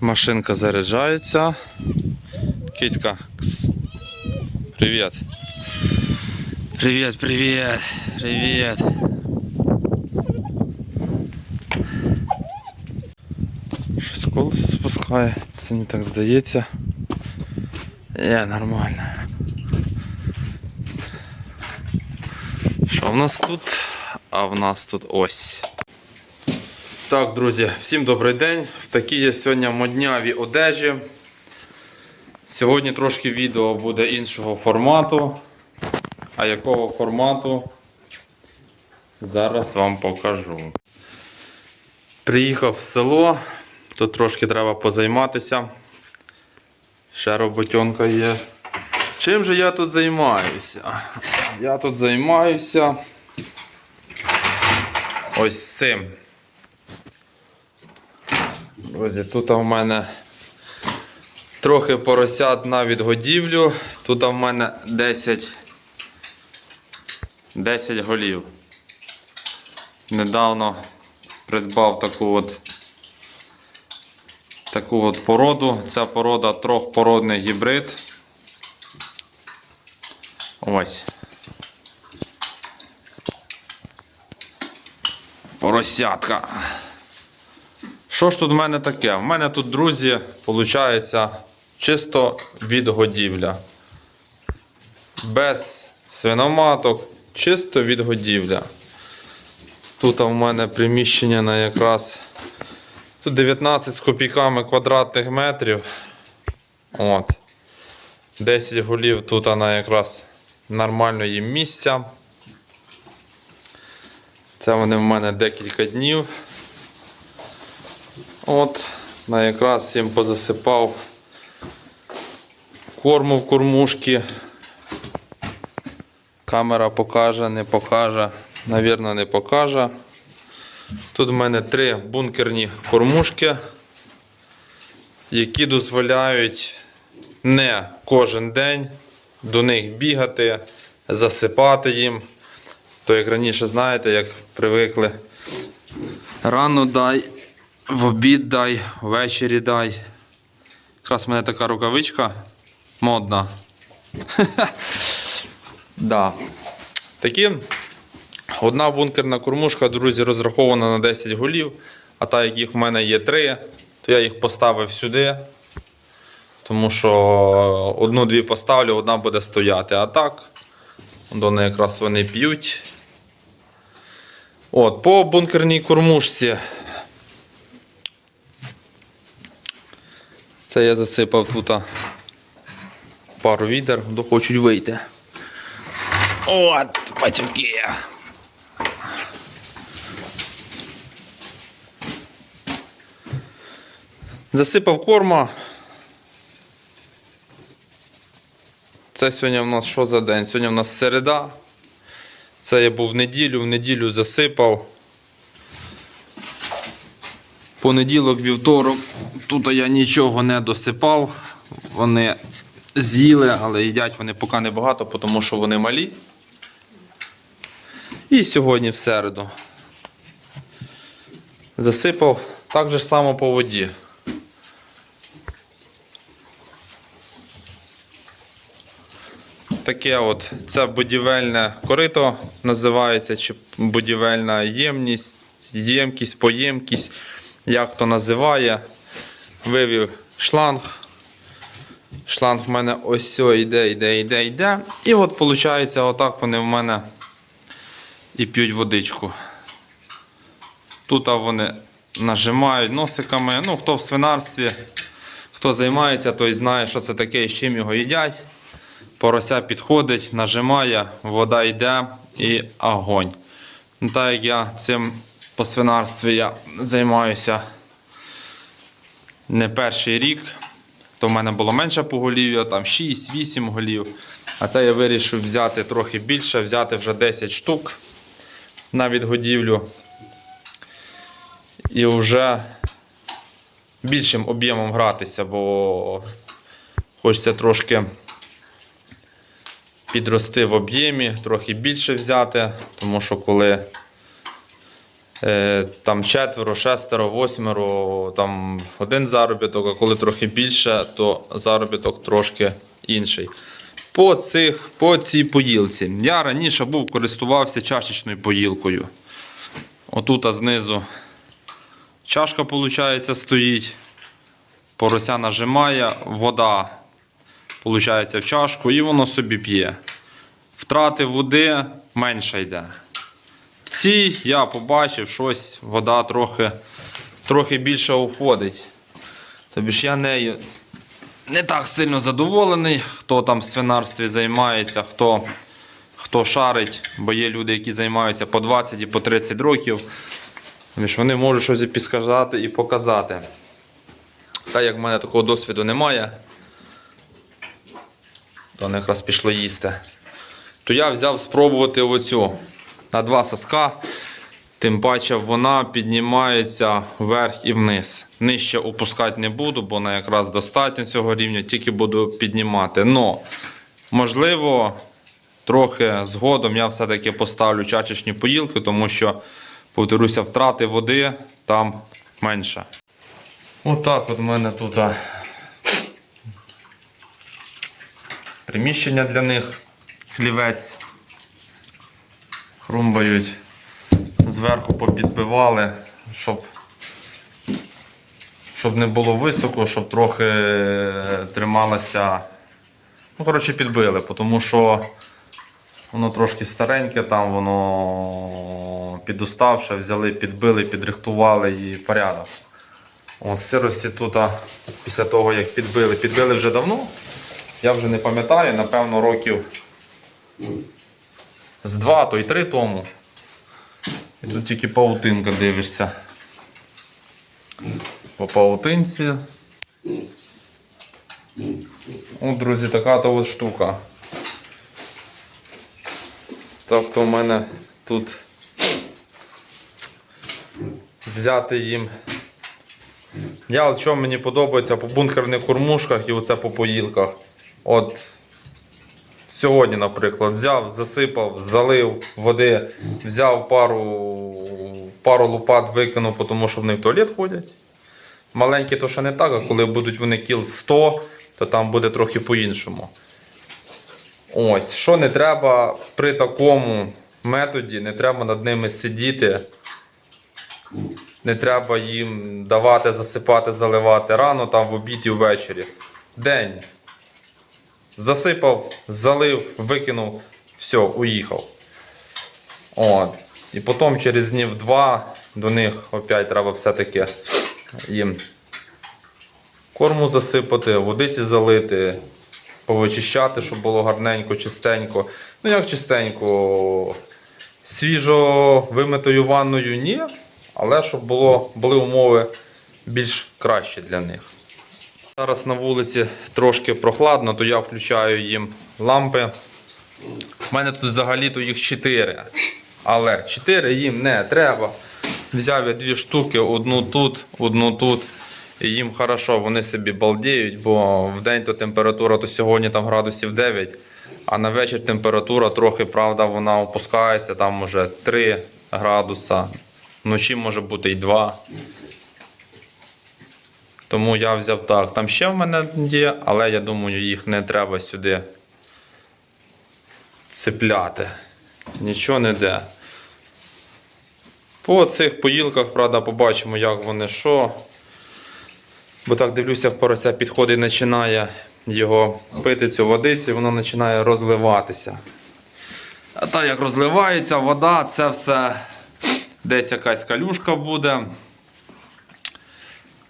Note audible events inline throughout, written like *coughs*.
Машинка заряджається. Китька. кс. Привіт. Привіт, привіт. Привіт. Щось колесо спускає. Це мені так здається. Є, нормально. Що в нас тут? А в нас тут ось. Так, друзі, всім добрий день. В такій є сьогодні модняві одежі. Сьогодні трошки відео буде іншого формату. А якого формату? Зараз вам покажу. Приїхав в село, тут трошки треба позайматися. Ще роботенка є. Чим же я тут займаюся? Я тут займаюся ось цим. Друзі, тут в мене трохи поросят на відгодівлю. Тут в мене 10, 10 голів. Недавно придбав таку от таку от породу. Ця порода трьохпородний гібрид. Ось. Поросятка. Що ж тут в мене таке? В мене тут, друзі, виходить чисто відгодівля. Без свиноматок, чисто відгодівля. Тут у мене приміщення на якраз тут 19 з копійками квадратних метрів. От. 10 голів тут на якраз нормально їм місця. Це вони в мене декілька днів. От, на якраз їм позасипав корму в кормушки. Камера покаже, не покаже, навірно, не покаже. Тут в мене три бункерні кормушки, які дозволяють не кожен день до них бігати, засипати їм. То як раніше знаєте, як привикли. Рано дай, в обід дай, ввечері дай. Якраз в мене така рукавичка модна. *laughs* да. Такі. Одна бункерна кормушка, друзі, розрахована на 10 голів, а так як їх в мене є 3, то я їх поставив сюди. Тому що одну-дві поставлю, одна буде стояти. А так, вони якраз вони п'ють. От, по бункерній кормушці. Це я засипав тут пару відер, до хочуть вийти. От, пацюки. Засипав корма. Це сьогодні в нас що за день? Сьогодні в нас середа. Це я був в неділю, в неділю засипав. Понеділок, вівторок, тут я нічого не досипав. Вони з'їли, але їдять вони поки не багато, тому що вони малі. І сьогодні в середу. Засипав так же само по воді. Таке от це будівельне корито називається, чи будівельна ємність, ємкість, поємкість, як хто називає. Вивів шланг. Шланг в мене ось йде, йде, йде, йде. І от виходить, отак вони в мене і п'ють водичку. Тут вони нажимають носиками. Ну, хто в свинарстві, хто займається, той знає, що це таке і з чим його їдять. Порося підходить, нажимає, вода йде і огонь. Ну, Так як я цим по свинарстві я займаюся не перший рік, то в мене було менше поголів'я, там 6-8 голів. А це я вирішив взяти трохи більше, взяти вже 10 штук на відгодівлю. І вже більшим об'ємом гратися, бо хочеться трошки підрости в об'ємі, трохи більше взяти, тому що коли там четверо, шестеро, восьмеро, там один заробіток, а коли трохи більше, то заробіток трошки інший. По, цих, по цій поїлці. Я раніше був користувався чашечною поїлкою. Отут знизу чашка, виходить, стоїть. Порося нажимає, вода виходить, в чашку і воно собі п'є. Втрати води менше йде. Цій я побачив щось, вода трохи, трохи більше уходить. Тобі ж я нею не так сильно задоволений, хто там в свинарстві займається, хто, хто шарить, бо є люди, які займаються по 20 і по 30 років. Тобі ж вони можуть щось і підсказати і показати. Та як в мене такого досвіду немає, то вони якраз пішло їсти. То я взяв спробувати оцю на два соска. Тим паче вона піднімається вверх і вниз. Нижче опускати не буду, бо вона якраз достатньо цього рівня, тільки буду піднімати. Но, можливо, трохи згодом я все-таки поставлю чачечні поїлки, тому що, повторюся, втрати води там менше. Отак от у мене тут приміщення для них, хлівець. Хрумбають. Зверху попідбивали, щоб, щоб не було високо, щоб трохи е, трималося. Ну, коротше, підбили, тому що воно трошки стареньке, там воно підуставше, взяли, підбили, підрихтували і порядок. От сирості тут, після того, як підбили, підбили вже давно. Я вже не пам'ятаю, напевно, років з два, то й три тому. І тут тільки паутинка дивишся. По паутинці. О, друзі, така то от штука. Так то в мене тут взяти їм. Я от що мені подобається по бункерних кормушках і оце по поїлках. От Сьогодні, наприклад, взяв, засипав, залив води, взяв пару, пару лопат, викинув, тому що вони в туалет ходять. Маленькі то ще не так, а коли будуть вони кіл 100, то там буде трохи по-іншому. Ось, що не треба при такому методі, не треба над ними сидіти. Не треба їм давати, засипати, заливати рано, там в обід і ввечері. День. Засипав, залив, викинув, все, уїхав. От. І потім через днів два до них опять треба все-таки їм корму засипати, водиці залити, повичищати, щоб було гарненько, чистенько. Ну як чистенько, свіжо вимитою ванною ні, але щоб було, були умови більш кращі для них. Зараз на вулиці трошки прохладно, то я включаю їм лампи. У мене тут взагалі-то їх 4. Але 4 їм не треба. Взяв я дві штуки, одну тут, одну тут. І їм хорошо, вони собі балдіють, бо в день то температура то сьогодні там градусів 9, а на вечір температура трохи, правда, вона опускається, там уже 3 градуса. Вночі може бути і 2. Тому я взяв так. Там ще в мене є, але я думаю, їх не треба сюди цепляти. Нічого не йде. По цих поїлках, правда, побачимо, як вони що. Бо так дивлюся, порося підходить і починає його пити цю водицю, і воно починає розливатися. А так як розливається вода, це все десь якась калюшка буде.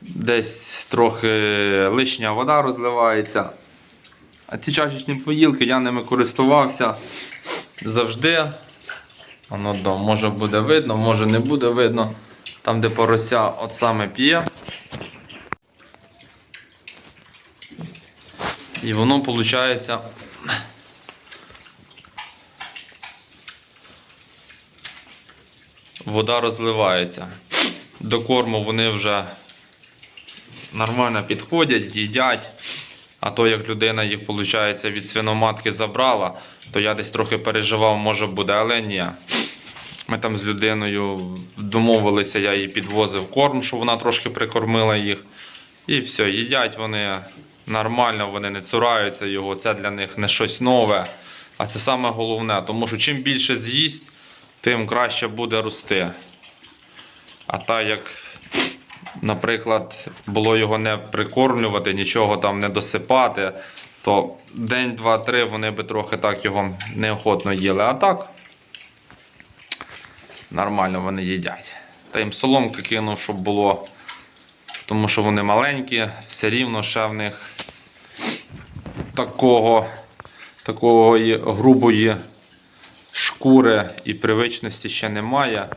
Десь трохи лишня вода розливається. А ці чашечні поїлки я ними користувався завжди. Воно да, може буде видно, може не буде видно. Там, де порося от саме п'є. І воно виходить. Вода розливається. До корму вони вже нормально підходять, їдять. А то як людина їх, виходить, від свиноматки забрала, то я десь трохи переживав, може буде, але ні. Ми там з людиною домовилися, я їй підвозив корм, щоб вона трошки прикормила їх. І все, їдять вони нормально, вони не цураються його. Це для них не щось нове. А це саме головне, тому що чим більше з'їсть, тим краще буде рости. А так як, наприклад, було його не прикормлювати, нічого там не досипати, то день, два, три вони би трохи так його неохотно їли. А так нормально вони їдять. Та їм соломки кинув, щоб було. Тому що вони маленькі, все рівно ще в них такого, такої грубої шкури і привичності ще немає.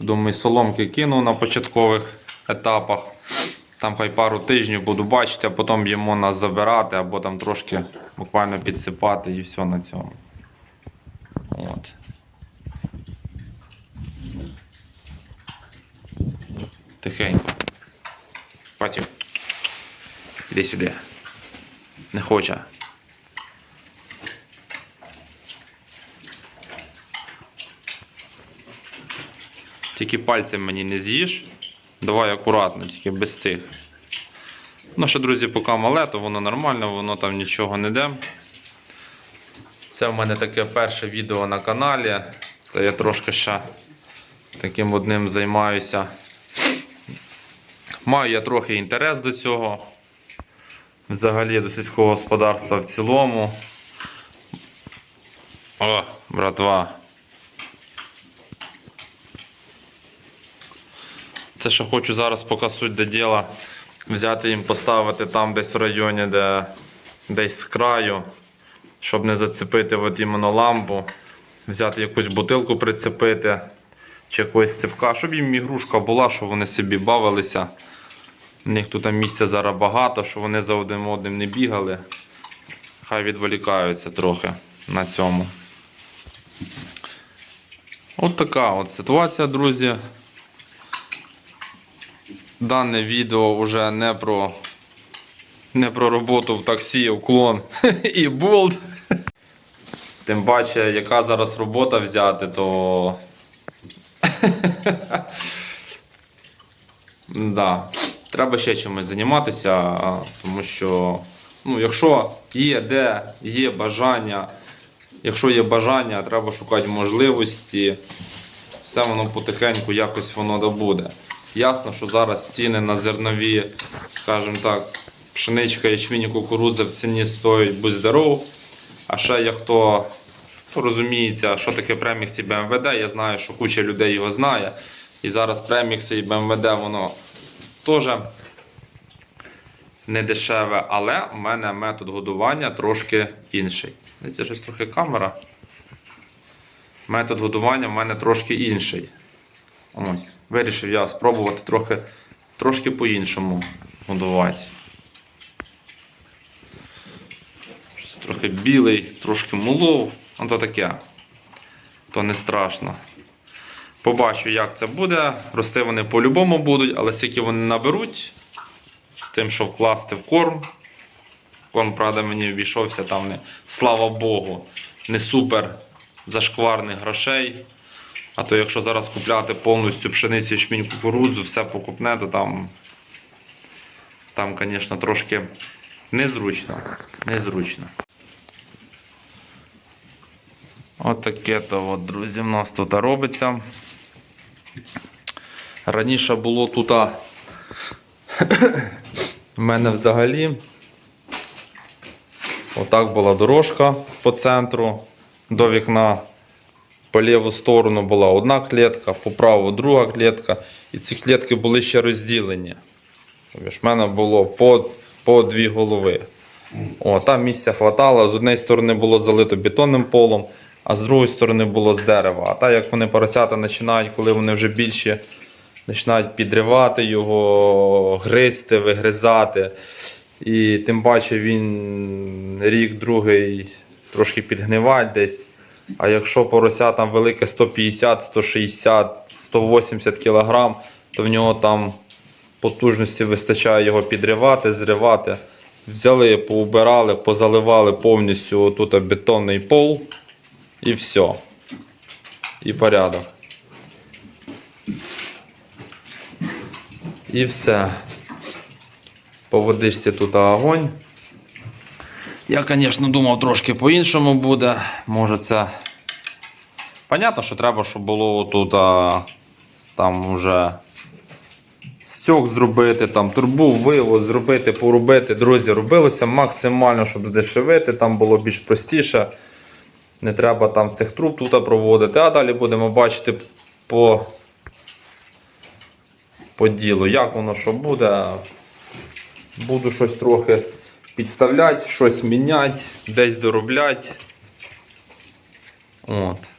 Думаю, соломки кинув на початкових етапах. Там хай пару тижнів буду бачити, а потім їмо нас забирати або там трошки буквально підсипати і все на цьому. От. Тихенько. Патів. Іди сюди. Не хоче. Тільки пальцем мені не з'їж. Давай акуратно, тільки без цих. Ну, що, друзі, поки мале, то воно нормально, воно там нічого не йде. Це в мене таке перше відео на каналі. Це я трошки ще таким одним займаюся. Маю я трохи інтерес до цього. Взагалі до сільського господарства в цілому. О, братва. Це що хочу зараз, поки суть до діла, взяти їм поставити там десь в районі, де десь з краю, щоб не зацепити от іменно лампу, взяти якусь бутилку прицепити чи якогось цепка, щоб їм ігрушка була, щоб вони собі бавилися. У них тут місця зараз багато, щоб вони за одним одним не бігали. Хай відволікаються трохи на цьому. От така от ситуація, друзі. Дане відео вже не про, не про роботу в таксі, уклон *laughs* і болт. Тим паче, яка зараз робота взяти, то. *laughs* да. Треба ще чимось займатися, тому що, ну, якщо є де, є бажання, якщо є бажання, треба шукати можливості, все воно потихеньку якось воно добуде. Ясно, що зараз ціни на зернові, скажімо так, пшеничка, ячмінь, і кукурудза в ціні стоїть будь здоров. А ще як хто розуміється, що таке премікс і БМВД, я знаю, що куча людей його знає. І зараз премікси і БМВД воно теж не дешеве, але в мене метод годування трошки інший. Це щось трохи камера. Метод годування в мене трошки інший. Ось, вирішив я спробувати трохи, трошки по-іншому годувати. Трохи білий, трошки молов, ну то таке. То не страшно. Побачу, як це буде. Рости вони по-любому будуть, але скільки вони наберуть, з тим, що вкласти в корм. Корм, правда, мені ввійшовся там не, слава Богу, не супер зашкварних грошей. А то якщо зараз купляти повністю пшеницю, ячмінь, кукурудзу, все покупне, то там, там, звісно, трошки незручно. Незручно. От то, от, друзі, в нас тут робиться. Раніше було тут *coughs* в мене взагалі отак була дорожка по центру до вікна. По ліву сторону була одна клітка, по праву друга клітка. І ці клітки були ще розділені. Тобто в мене було по, по дві голови. О, там місця хватало. З однієї сторони було залито бетонним полом, а з другої сторони було з дерева. А так як вони поросята починають, коли вони вже більші, починають підривати його, гризти, вигризати. І тим паче він рік-другий трошки підгнивать десь. А якщо порося там велике 150, 160, 180 кг, то в нього там потужності вистачає його підривати, зривати. Взяли, поубирали, позаливали повністю тут бетонний пол і все. І порядок. І все. Поводишся тут огонь. Я, звісно, думав трошки по-іншому буде. Може це Понятно, що треба, щоб було тут а, там уже стьок зробити, там турбу, вивоз зробити, порубити. Друзі, робилося максимально, щоб здешевити, там було більш простіше. Не треба там цих труб тут проводити, а далі будемо бачити по, по ділу, як воно що буде. Буду щось трохи підставляти, щось міняти, десь доробляти. От.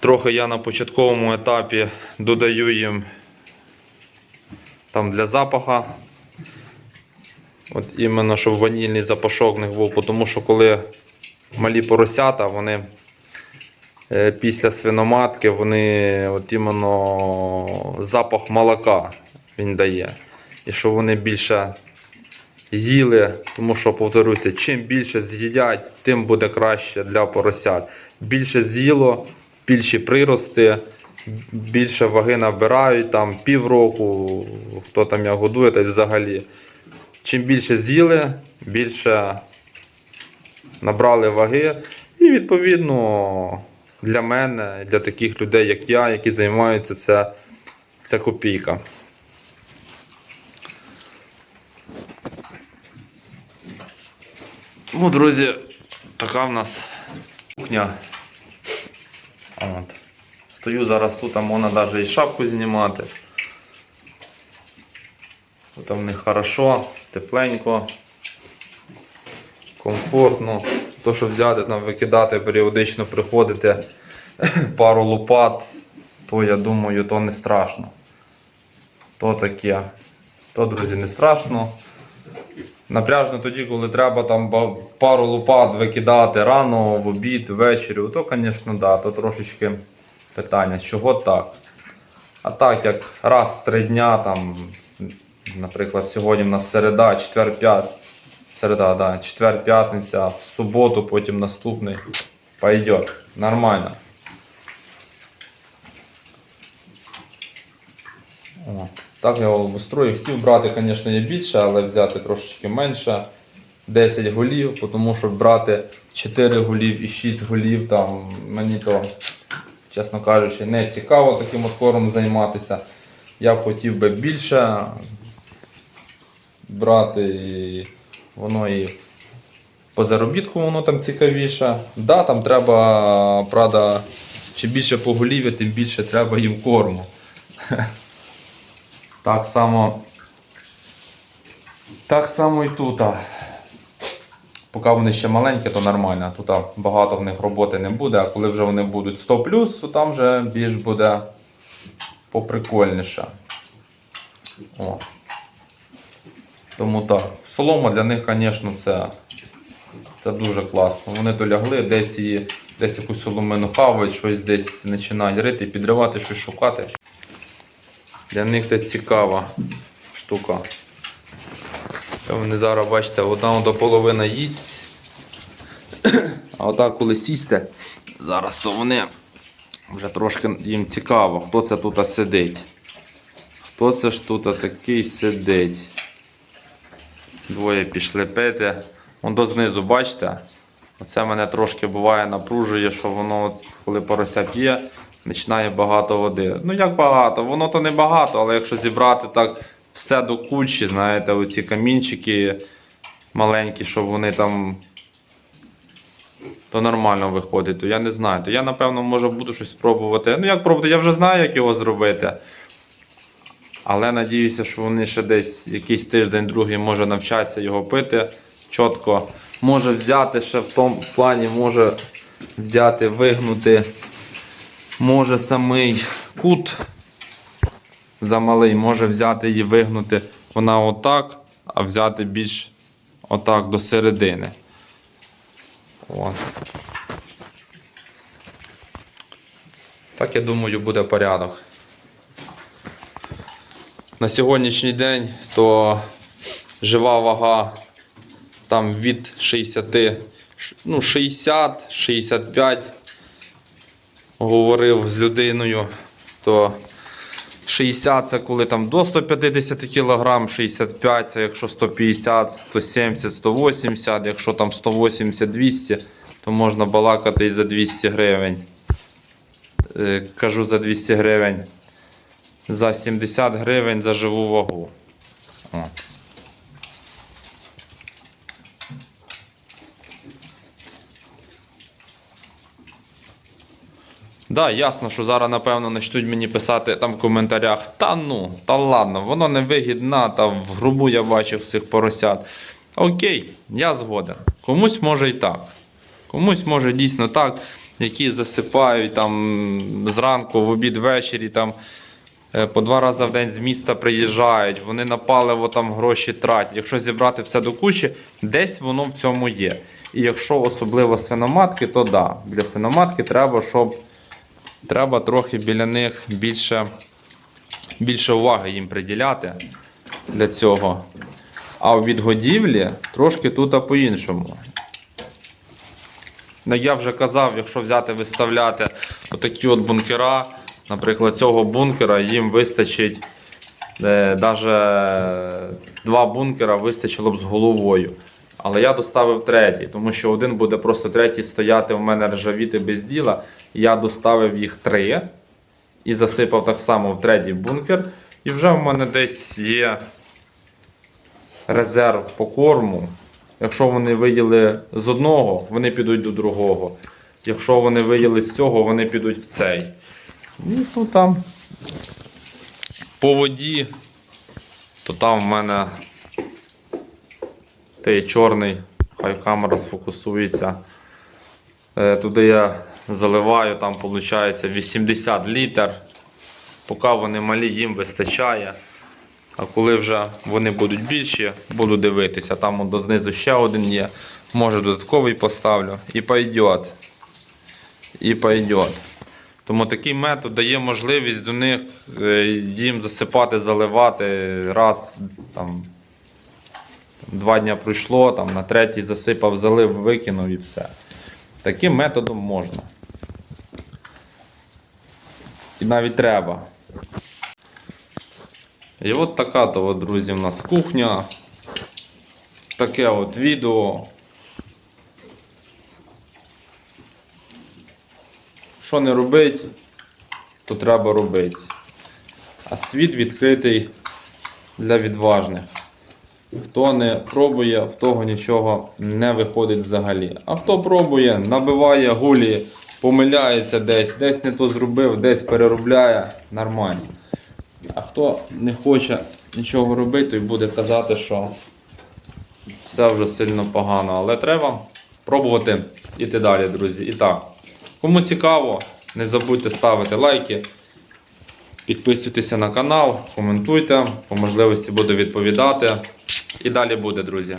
Трохи я на початковому етапі додаю їм там для запаха. От іменно, щоб ванільний запашок них був, тому що коли малі поросята, вони е, після свиноматки, вони от іменно запах молока він дає. І щоб вони більше їли, тому що, повторюся, чим більше з'їдять, тим буде краще для поросят. Більше з'їло, більші прирости, більше ваги набирають, там півроку, хто там як годує, та й взагалі. Чим більше з'їли, більше набрали ваги. І відповідно для мене, для таких людей, як я, які займаються, це, це копійка. Ну, друзі, така в нас кухня. От. Стою зараз тут, а можна навіть і шапку знімати. Тут в них хорошо, тепленько, комфортно. То, що взяти, там, викидати, періодично приходити *clears throat* пару лопат, то я думаю, то не страшно. То таке. То, друзі, не страшно. Напряжно тоді, коли треба там пару лопат викидати рано, в обід, ввечері, то, звісно, да, то трошечки питання, чого так. А так, як раз в три дня, там, наприклад, сьогодні в нас середа, четвер, середа, да, четвер, п'ятниця, в суботу, потім наступний. Пойдет. Нормально. Так я обустрою. Хотів брати, звісно, є більше, але взяти трошечки менше. 10 голів, тому що брати 4 голів і 6 голів, там мені то, чесно кажучи, не цікаво таким откором займатися. Я б хотів би більше брати, і воно і по заробітку воно там цікавіше. Да, там треба, правда, чим більше поголів'я, тим більше треба їм корму. Так само. Так само і тут. Поки вони ще маленькі, то нормально. Тут багато в них роботи не буде, а коли вже вони будуть 100 то там вже більш буде поприкольніше. О. Тому так. Солома для них, звісно, це, це дуже класно. Вони то лягли, десь, її, десь якусь соломину хавають, щось десь починають рити, підривати, щось шукати. Для них це цікава штука. Це вони зараз, бачите, одна до половини їсть. А отак, коли сісте, зараз то вони вже трошки їм цікаво, хто це тут сидить. Хто це ж тут такий сидить? Двоє пішли пити. Вон до знизу, бачите? Оце мене трошки буває напружує, що воно, коли порося п'є, починає багато води. Ну як багато? Воно то не багато, але якщо зібрати так все до кучі, знаєте, оці камінчики маленькі, щоб вони там. То нормально виходить, то я не знаю. То я, напевно, може буду щось спробувати. Ну, як пробувати, я вже знаю, як його зробити. Але надіюся, що вони ще десь якийсь тиждень, другий може навчатися його пити чітко. Може взяти ще в тому плані, може взяти, вигнути. Може самий кут замалий, може взяти і вигнути вона отак, а взяти більш отак до середини. От. Так, я думаю, буде порядок. На сьогоднішній день то жива вага там від 60, ну 60-65 говорив з людиною, то 60 це коли там до 150 кг, 65 це якщо 150, 170, 180, якщо там 180, 200, то можна балакати і за 200 гривень. Е, Кажу за 200 гривень. За 70 гривень за живу вагу. От. Да, ясно, що зараз, напевно, почнуть мені писати там в коментарях. Та ну, та ладно, воно не вигідна, та в грубу я бачив цих поросят. Окей, я згоден. Комусь може і так. Комусь може дійсно так, які засипають там зранку, в обід ввечері, там е, по два рази в день з міста приїжджають, вони на паливо там гроші тратять. Якщо зібрати все до кучі, десь воно в цьому є. І якщо особливо свиноматки, то да. Для свиноматки треба, щоб треба трохи біля них більше, більше уваги їм приділяти для цього. А в відгодівлі трошки тут по-іншому. Ну, я вже казав, якщо взяти виставляти отакі от бункера, наприклад, цього бункера їм вистачить е, навіть два бункера вистачило б з головою. Але я доставив третій, тому що один буде просто третій стояти у мене ржавіти без діла. Я доставив їх три і засипав так само в третій бункер. І вже в мене десь є резерв по корму. Якщо вони виїли з одного, вони підуть до другого. Якщо вони виїли з цього, вони підуть в цей. І то там по воді, то там в мене той чорний, хай камера сфокусується. Е, Туди я заливаю, там виходить 80 літр. Поки вони малі, їм вистачає. А коли вже вони будуть більші, буду дивитися. Там от знизу ще один є. Може додатковий поставлю. І пойдет. І пойдет. Тому такий метод дає можливість до них е, їм засипати, заливати раз там, два дня пройшло, там, на третій засипав, залив, викинув і все. Таким методом можна. І навіть треба. І от така то, от, друзі, в нас кухня. Таке от відео. Що не робить, то треба робити. А світ відкритий для відважних. Хто не пробує, в того нічого не виходить взагалі. А хто пробує, набиває гулі, помиляється десь, десь не то зробив, десь переробляє, нормально. А хто не хоче нічого робити, той буде казати, що все вже сильно погано. Але треба пробувати іти далі, друзі. І так, кому цікаво, не забудьте ставити лайки. Підписуйтеся на канал, коментуйте, по можливості буду відповідати. І далі буде, друзі.